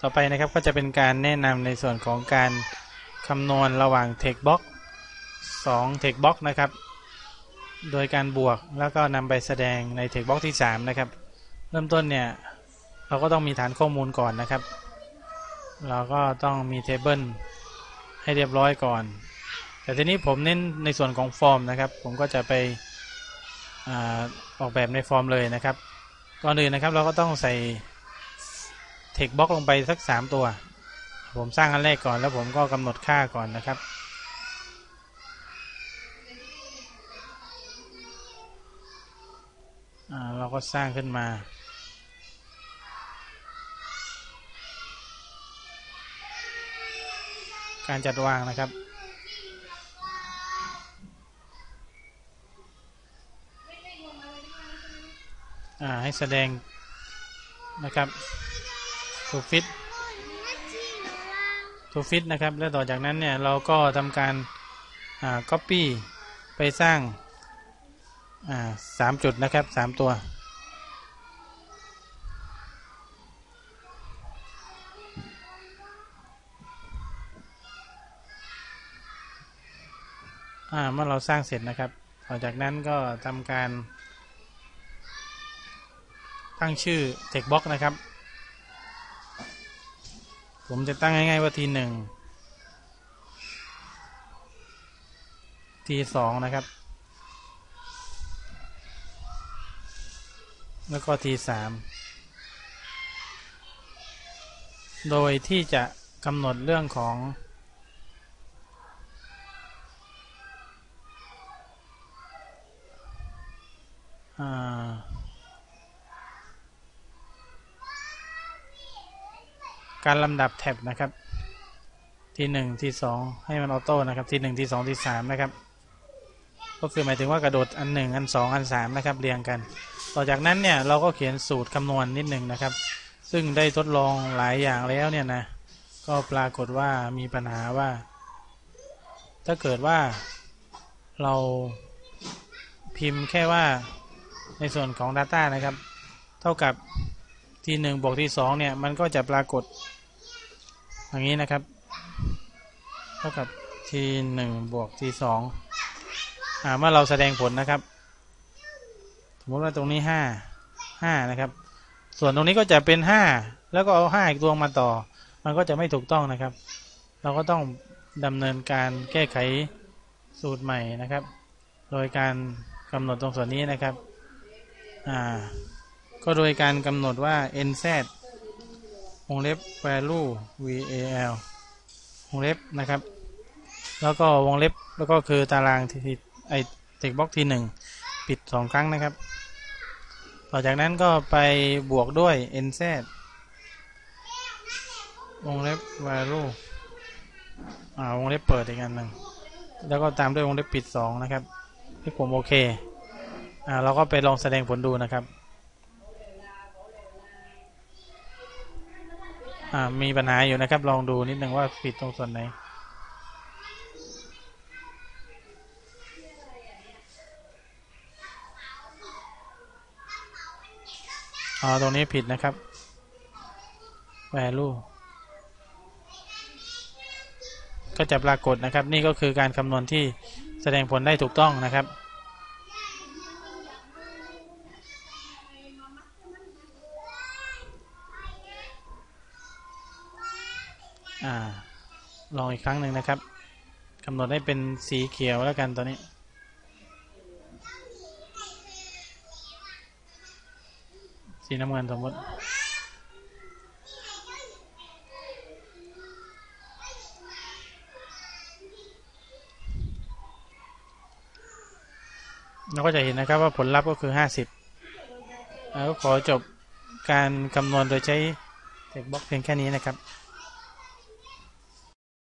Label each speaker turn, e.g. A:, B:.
A: ต่อไปนะครับก็จะเป็นการแนะนำในส่วนของการคำนวณระหว่าง text box 2 text box นะครับ โดยการบวกแล้วก็นำไปแสดงใน text box ที่ 3 นะครับ เริ่มต้นเนี่ย เราก็ต้องมีฐานข้อมูลก่อนนะครับ เราก็ต้องมี table ให้เรียบร้อยก่อน แต่ทีนี้ผมเน้นในส่วนของฟอร์มนะครับ ผมก็จะไปอออกแบบในฟอร์มเลยนะครับ ก่อนอื่นนะครับเราก็ต้องใส่ เทคบล็อกลงไปสัก 3 ตัว ผมสร้างอันแรกก่อนแล้วผมก็กำหนดค่าก่อนนะครับเราก็สร้างขึ้นมา การจัดวางนะครับให้แสดงนะครับ ทูฟิตทูฟิตนะครับ แล้วต่อจากนั้นเนี่ยเราก็ทำการอ่า copy ไปสร้างอ่าสามจุดนะครับสามตัวอ่าเมื่อเราสร้างเสร็จนะครับ ต่อจากนั้นก็ทำการ ตั้งชื่อ text box นะครับ ผมจะตั้งง่ายๆว่าทีหนึ่งทีสองนะครับ แล้วก็ทีสามโดยที่จะกำหนดเรื่องของ การลำดับแท็บนะครับ ทีหนึ่งทีสองให้มันออโต้นะครับทีหนึ่งทีสองทีสามนะครับ ก็คือหมายถึงว่ากระโดดอันหนึ่งอันสองอันสามนะครับ เรียงกัน ต่อจากนั้นเนี่ยเราก็เขียนสูตรคำนวณนนิดหนึ่งนะครับ ซึ่งได้ทดลองหลายอย่างแล้วเนี่ยนะก็ปรากฏว่ามีปัญหาว่า ถ้าเกิดว่าเราพิมพ์แค่ว่าในส่วนของ Data นะครับ เท่ากับทีหนึ่งบวกทีสองเนี่ย มันก็จะปรากฏ อย่างนี้นะครับ เท่ากับทีหนึ่งบวกทีสองอ่าเมื่อเราแสดงผลนะครับ สมมติว่าตรงนี้ห้าห้านะครับ ส่วนตรงนี้ก็จะเป็นห้าแล้วก็เอาห้าอีกตัวมาต่อ มันก็จะไม่ถูกต้องนะครับ เราก็ต้องดำเนินการแก้ไขสูตรใหม่นะครับ โดยการกำหนดตรงส่วนนี้นะครับ อ่า ก็โดยการกำหนดว่า nz วงเล็บ value val วงเล็บนะครับ แล้วก็วงเล็บแล้วก็คือตารางที่ไอเทคบ็อกทีหนึ่งปิดสองครั้งนะครับ ต่อจากนั้นก็ไปบวกด้วย nz วงเล็บ value อ่าวงเล็บเปิดอีกอันหนึ่งแล้วก็ตามด้วยวงเล็บปิดสองนะครับที่ผมโอเคอ่าเราก็ไปลองแสดงผลดูนะครับ มีปัญหาอยู่นะครับ ลองดูนิดนึงว่าผิดตรงส่วนไหนอ๋อตรงนี้ผิดนะครับ value ก็จะปรากฏนะครับ นี่ก็คือการคำนวณที่แสดงผลได้ถูกต้องนะครับ อ่า ลองอีกครั้งหนึ่งนะครับกำหนดให้เป็นสีเขียวแล้วกันตอนนี้ สีน้ำเงินสมมติเราก็จะเห็นนะครับว่าผลลัพธ์ก็คือ 50แล้วขอจบการคำนวณโดยใช้เทคบ็อกเพียงแค่นี้นะครับ